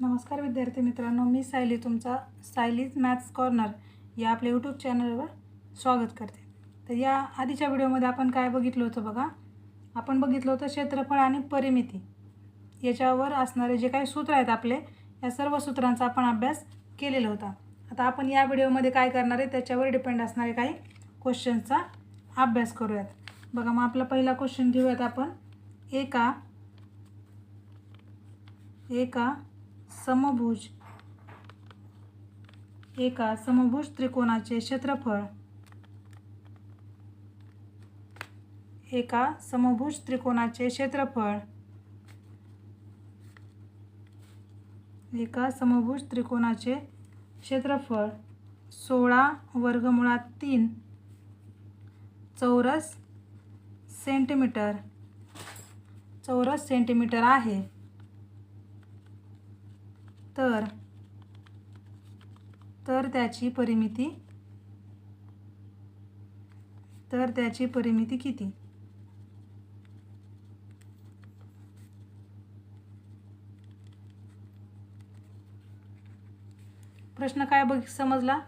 नमस्कार विद्यार्थी मित्रांनो मी सायली तुमचा सायलीज मॅथ्स कॉर्नर या आपल्या यूट्यूब चॅनलवर स्वागत करते. तर या आधीच्या व्हिडिओमध्ये आपण काय बघितलं होतं बघा? आपण बघितलं होतं क्षेत्रफळ आणि परिमिती. याच्यावर असणारे जे काही सूत्र आहेत आपले या सर्व सूत्रांचा आपण अभ्यास केलेला होता. आता आपण या व्हिडिओमध्ये काय करणार आहे त्याच्यावर डिपेंड असणारे काही क्वेश्चन्सचा अभ्यास करूयात. बघा मग आपला पहिला क्वेश्चन घेऊयात आपण. एका एका समभुज. एका समभुज त्रिकोणाचे क्षेत्रफळ. एका समभुज त्रिकोणाचे क्षेत्रफळ. एका समभुज त्रिकोणाचे क्षेत्रफळ. सोळा वर्गमुळात तीन. चौरस सेंटीमीटर. चौरस सेंटीमीटर आहे. तर तर त्याची परिमिती तर त्याची परिमिती किती? प्रश्न काय बघ समजला?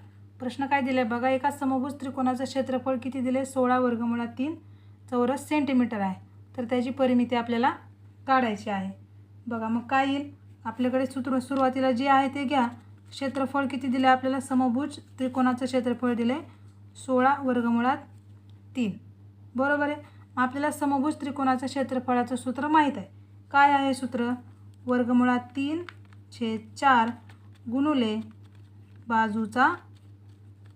प्रश्न काय दिलाय? बघा एका समभुज त्रिकोणाचं क्षेत्रफळ किती दिले? सोळा वर्गमुळात तीन चौरस सेंटीमीटर आहे. तर त्याची परिमिती आपल्याला काढायची आहे. बघा मग काय येईल? आपल्याकडे सूत्र सुरुवातीला जे आहे ते घ्या. क्षेत्रफळ किती दिले आपल्याला? समभुज त्रिकोणाचं क्षेत्रफळ दिले सोळा वर्गमुळात तीन. बरोबर आहे? आपल्याला समभुज त्रिकोणाचं क्षेत्रफळाचं सूत्र माहीत आहे. काय आहे सूत्र? वर्गमुळात तीन छेद चार गुणुले बाजूचा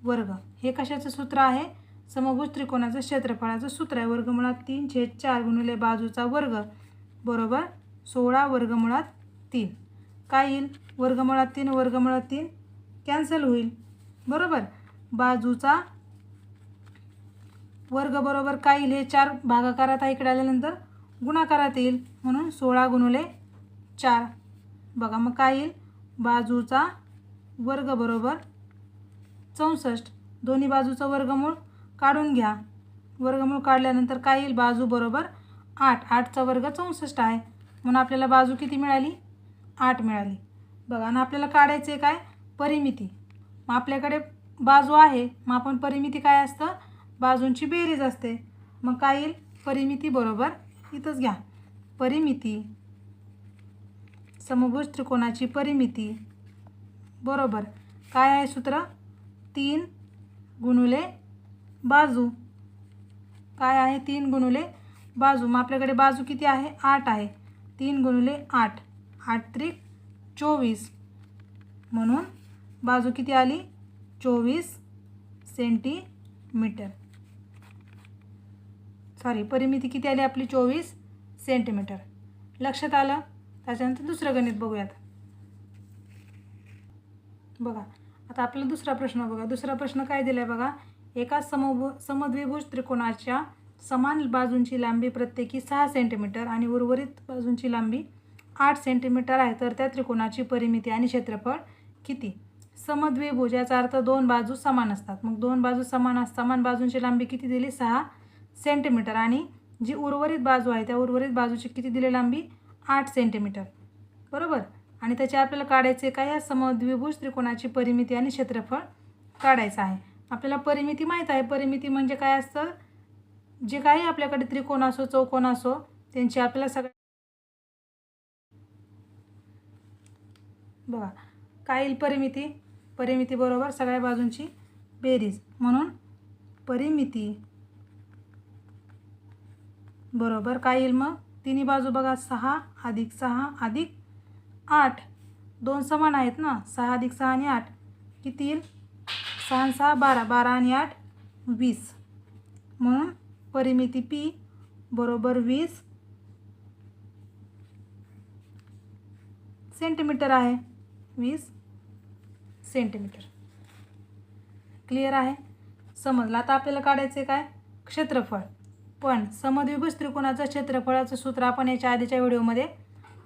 वर्ग. हे कशाचं सूत्र आहे? समभुज त्रिकोणाचं क्षेत्रफळाचं सूत्र आहे. वर्गमुळात तीन छेद चार गुणुले बाजूचा वर्ग. बरोबर? सोळा वर्गमुळात तीन. काय येईल? वर्गमुळात तीन वर्गमुळात तीन. कॅन्सल होईल. बरोबर? बाजूचा वर्ग बरोबर काय येईल? हे चार भागाकारात आहे इकडे आल्यानंतर गुणाकारात येईल. म्हणून सोळा गुणुले चार. बघा मग काय येईल? बाजूचा वर्ग बरोबर चौसष्ट. दोन्ही बाजूचं वर्गमूळ काढून घ्या. वर्गमूळ काढल्यानंतर काय येईल? बाजू बरोबर आठ. आठचा वर्ग चौसष्ट आहे. म्हणून आपल्याला बाजू किती मिळाली? आठ मिळाली. बघा आणि आपल्याला काढायचं आहे काय? परिमिती. मग आपल्याकडे बाजू आहे मग आपण परिमिती काय असतं? बाजूंची बेरीज असते. मग काय येईल? परिमिती बरोबर इथंच घ्या. परिमिती समभुज त्रिकोणाची परिमिती बरोबर. काय आहे सूत्र? तीन गुणुले बाजू. काय आहे? तीन गुणुले बाजू. मग आपल्याकडे बाजू किती आहे? आठ आहे. तीन गुणुले आठ. आठ त्रिक चोवीस. म्हणून बाजू किती आली? चोवीस सेंटीमीटर. सॉरी परिमिती किती आली आपली? चोवीस सेंटीमीटर. लक्षात आलं? त्याच्यानंतर दुसरं गणित बघूयात. बघा आता आपला दुसरा प्रश्न बघा दुसरा प्रश्न काय दिला आहे बघा? एका समभु समद्विभुज त्रिकोणाच्या समान बाजूंची लांबी प्रत्येकी सहा सेंटीमीटर आणि उर्वरित बाजूंची लांबी आठ सेंटीमीटर आहे तर त्या त्रिकोणाची परिमिती आणि क्षेत्रफळ किती? समद्विभुज याचा अर्थ दोन बाजू समान असतात. मग दोन बाजू समान अस समान बाजूंची लांबी किती दिली? सहा सेंटीमीटर. आणि जी उर्वरित बाजू आहे त्या उर्वरित बाजूची किती दिली लांबी? आठ सेंटीमीटर. बरोबर? आणि त्याचे आपल्याला काढायचे काय? या समद्विभुज त्रिकोणाची परिमिती आणि क्षेत्रफळ काढायचं आहे. आपल्याला परिमिती माहीत आहे. परिमिती म्हणजे काय असतं? जे काही आपल्याकडे त्रिकोण असो चौकोन असो त्यांची आपल्याला सगळ्या बघा. काय येईल परिमिती परिमिती बरोबर सगळ्या बाजूंची बेरीज. म्हणून परिमिती बरोबर काय येईल मग? तिन्ही बाजू बघा. सहा अधिक सहा अधिक आठ. दोन समान आहेत ना? सहा अधिक सहा आणि आठ. किती येईल सहा सहा बारा. बारा आणि आठ वीस. म्हणून परिमिती पी बरोबर वीस सेंटीमीटर आहे. वीस सेंटीमीटर क्लिअर आहे? समजलं? आता आपल्याला काढायचे काय? क्षेत्रफळ. पण समद्विभुज त्रिकोणाचं क्षेत्रफळाचं सूत्र आपण याच्या आधीच्या व्हिडिओमध्ये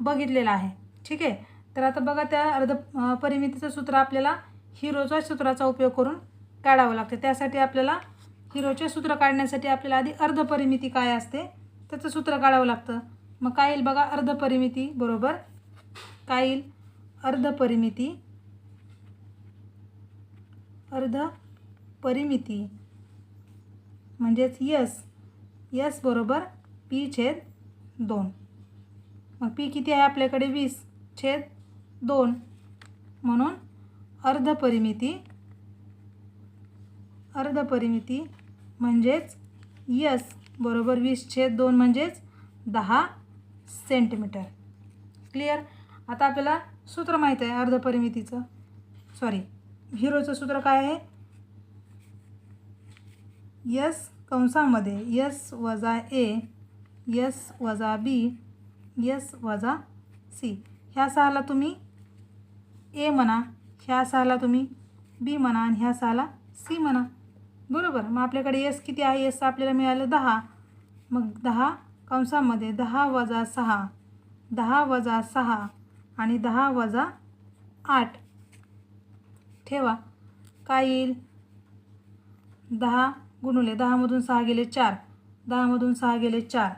बघितलेलं आहे. ठीक आहे? तर आता बघा त्या अर्ध परिमितीचं सूत्र आपल्याला हिरोच्या सूत्राचा उपयोग करून काढावं लागतं. त्यासाठी आपल्याला हिरोचे सूत्र काढण्यासाठी आपल्याला आधी अर्धपरिमिती काय असते? त्याचं सूत्र काढावं लागतं. मग काय येईल बघा? अर्धपरिमिती बरोबर काय येईल? अर्धपरिमिती. अर्ध परिमिती म्हणजेच यस. यस बरोबर पी छेद दोन. मग पी किती आहे आपल्याकडे? वीस. छेद दोन. म्हणून अर्धपरिमिती. अर्धपरिमिती म्हणजेच यस बरोबर वीस छेद दोन म्हणजेच दहा सेंटीमीटर. क्लिअर? आता आपल्याला सूत्र माहीत आहे अर्धपरिमितीचं सॉरी हिरोचं सूत्र काय आहे? यस कंसामध्ये यस वजा ए यस वजा बी यस वजा सी ह्या सहाला तुम्ही ए म्हणा ह्या सहाला तुम्ही बी म्हणा आणि ह्या सहाला सी म्हणा. बरोबर? मग आपल्याकडे यस किती आहे? यस आपल्याला मिळालं दहा. मग दहा कंसामध्ये दहा वजा सहा. दहा वजा सहा. आणि दहा वजा आठ. ठेवा. काय येईल? दहा गुणुले. दहामधून सहा गेले चार. दहामधून सहा गेले चार.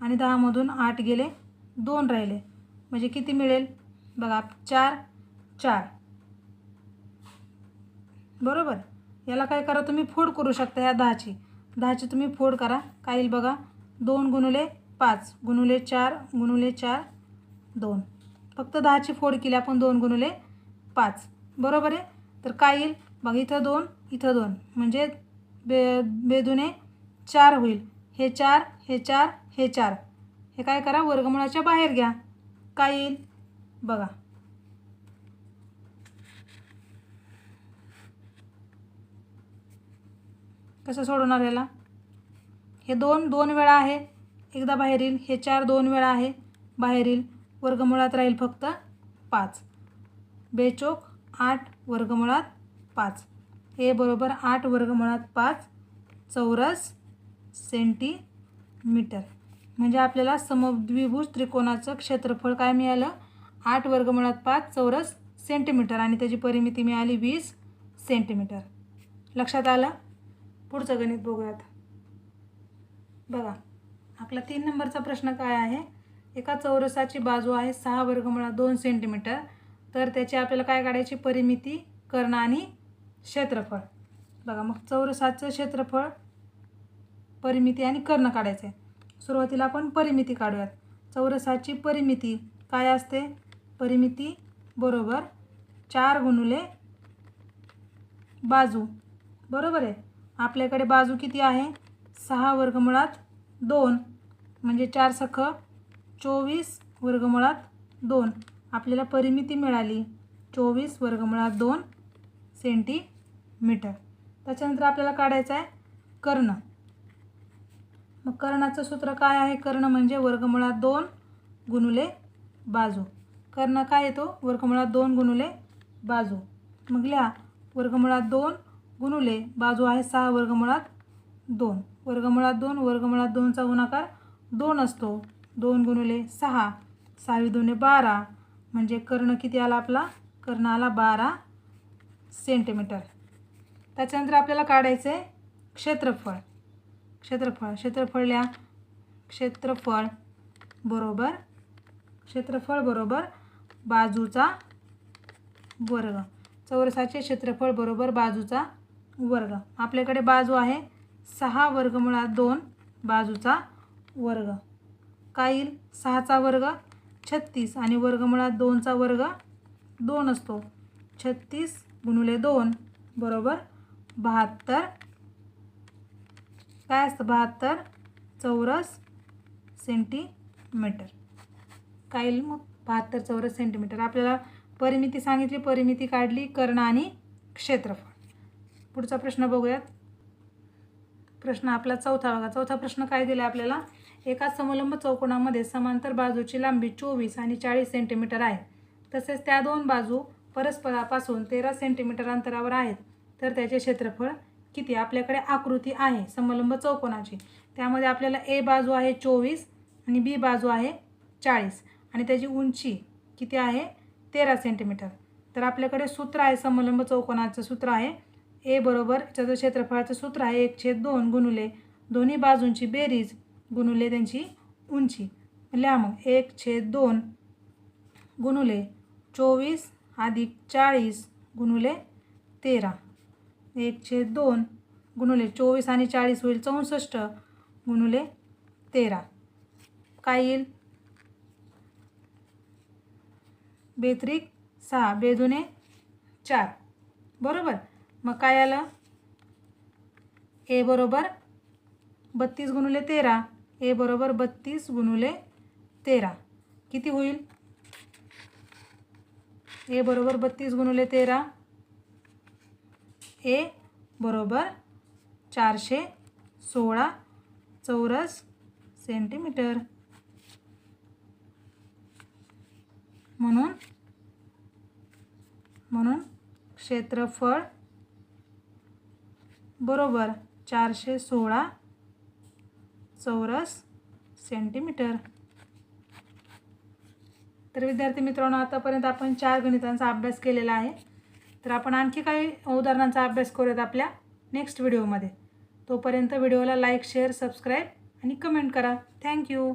आणि दहामधून आठ गेले दोन राहिले. म्हणजे किती मिळेल? बघा चार चार. बरोबर? याला काय करा तुम्ही? फोड करू शकता या दहाची. दहाची तुम्ही फोड करा. काय येईल बघा? दोन गुणुले पाच. गुणुले चार गुणुले चार दोन. फक्त दहाची फोड केली आपण दोन गुणुले पाच. बरोबर आहे? तर काय येईल? बघ इथं दोन इथं दोन. म्हणजे बे बेदुने चार होईल. हे चार हे चार हे चार. हे काय करा? वर्गमुळाच्या बाहेर घ्या. काय येईल? बघा. कसं सोडवणार याला? हे दोन दोन वेळा आहे. एकदा बाहेर येईल. हे चार दोन वेळा आहे. बाहेर येईल. वर्गमुळात राहील फक्त पाच. बेचोक आठ वर्गमुळात पाच. हे बरोबर आठ वर्गमुळात पाच चौरस सेंटीमीटर. म्हणजे आपल्याला समद्विभुज त्रिकोणाचं क्षेत्रफळ काय मिळालं? आठ वर्गमुळात पाच चौरस सेंटीमीटर आणि त्याची परिमिती मिळाली वीस सेंटीमीटर. लक्षात आलं? पुढचं गणित बघूयात. बघा आपला तीन नंबरचा प्रश्न काय आहे? एका चौरसाची बाजू आहे सहा वर्गमुळा दोन सेंटीमीटर. तर त्याची आपल्याला काय काढायची? परिमिती कर्ण आणि क्षेत्रफळ. बघा मग चौरसाचं क्षेत्रफळ परिमिती आणि कर्ण काढायचं आहे सुरुवातीला आपण परिमिती काढूयात. चौरसाची परिमिती काय असते? परिमिती बरोबर चार गुणुले बाजू. बरोबर आहे? आपल्याकडे बाजू किती आहे? सहा वर्गमुळात दोन. म्हणजे चार सखं चोवीस वर्गमुळात दोन. आपल्याला परिमिती मिळाली. चोवीस वर्गमुळात दोन सेंटीमीटर. त्याच्यानंतर आपल्याला काढायचं आहे कर्ण. मग कर्णाचं सूत्र काय आहे? कर्ण म्हणजे वर्गमुळात दोन गुणुले बाजू. कर्ण काय येतो? वर्गमुळात दोन गुणुले बाजू. मग लिहा वर्गमुळात दोन गुणुले बाजू आहे सहा वर्गमुळात दोन. वर्गमुळात दोन वर्गमुळात दोनचा गुणाकार दोन असतो. दोन गुणुले सहा. सहावी दोन्ही बारा. म्हणजे कर्ण किती आला आपला? कर्ण आला बारा सेंटीमीटर त्याच्यानंतर आपल्याला काढायचं आहे क्षेत्रफळ. क्षेत्रफळ. क्षेत्रफळ लिहा. क्षेत्रफळ बरोबर. क्षेत्रफळ बरोबर बाजूचा वर्ग. चौरसाचे क्षेत्रफळ बरोबर बाजूचा वर्ग. आपल्याकडे बाजू आहे सहा वर्गमुळात दोन बाजूचा वर्ग. काय येईल सहाचा वर्ग छत्तीस आणि वर्गमुळात दोनचा वर्ग दोन असतो. छत्तीस गुणुले दोन बरोबर बहात्तर. काय असतं? बहात्तर चौरस सेंटीमीटर. काय येईल मग? बहात्तर चौरस सेंटीमीटर. आपल्याला परिमिती सांगितली परिमिती काढली कर्ण आणि क्षेत्रफळ. पुढचा प्रश्न बघूयात. प्रश्न आपला चौथा बघा. चौथा प्रश्न काय दिला आपल्याला? एका समलंब चौकोनामध्ये समांतर बाजूची लांबी चोवीस आणि चाळीस सेंटीमीटर आहे. तसेच त्या दोन बाजू परस्परापासून तेरा सेंटीमीटर अंतरावर आहेत. तर त्याचे क्षेत्रफळ किती? आपल्याकडे आकृती आहे समलंब चौकोनाची. त्यामध्ये आपल्याला ए बाजू आहे चोवीस आणि बी बाजू आहे चाळीस. आणि त्याची उंची किती आहे? तेरा सेंटीमीटर. तर आपल्याकडे सूत्र आहे समलंब चौकोनाचं सूत्र आहे. ए बरोबर त्याचं क्षेत्रफळाचं सूत्र आहे एक छेद दोन गुणुले दोन्ही बाजूंची बेरीज गुणुले त्यांची उंची. ल्या मग एक छेद दोन. गुणुले चोवीस अधिक चाळीस गुणुले तेरा. एक छेद दोन. गुणुले चोवीस आणि चाळीस होईल चौसष्ट. गुणुले तेरा. काय येईल? बेत्रिक सहा बेदुने चार. बरोबर? मग काय आलं? ए बरोबर? बत्तीस गुणुले तेरा. ए बरोबर बत्तीस गुणुले तेरा. किती होईल? ए बरोबर बत्तीस गुणुले तेरा. ए बरोबर चारशे सोळा चौरस सेंटीमीटर. म्हणून म्हणून क्षेत्रफळ बरोबर चारशे सोळा चौरस सेंटीमीटर. तर विद्यार्थी मित्रांनो आतापर्यंत आपण चार गणितांचा अभ्यास केलेला आहे. तर आपण आणखी काही उदाहरणांचा अभ्यास करूयात आपल्या नेक्स्ट व्हिडिओमध्ये तोपर्यंत व्हिडिओला लाईक शेअर सबस्क्राईब आणि कमेंट करा. Thank you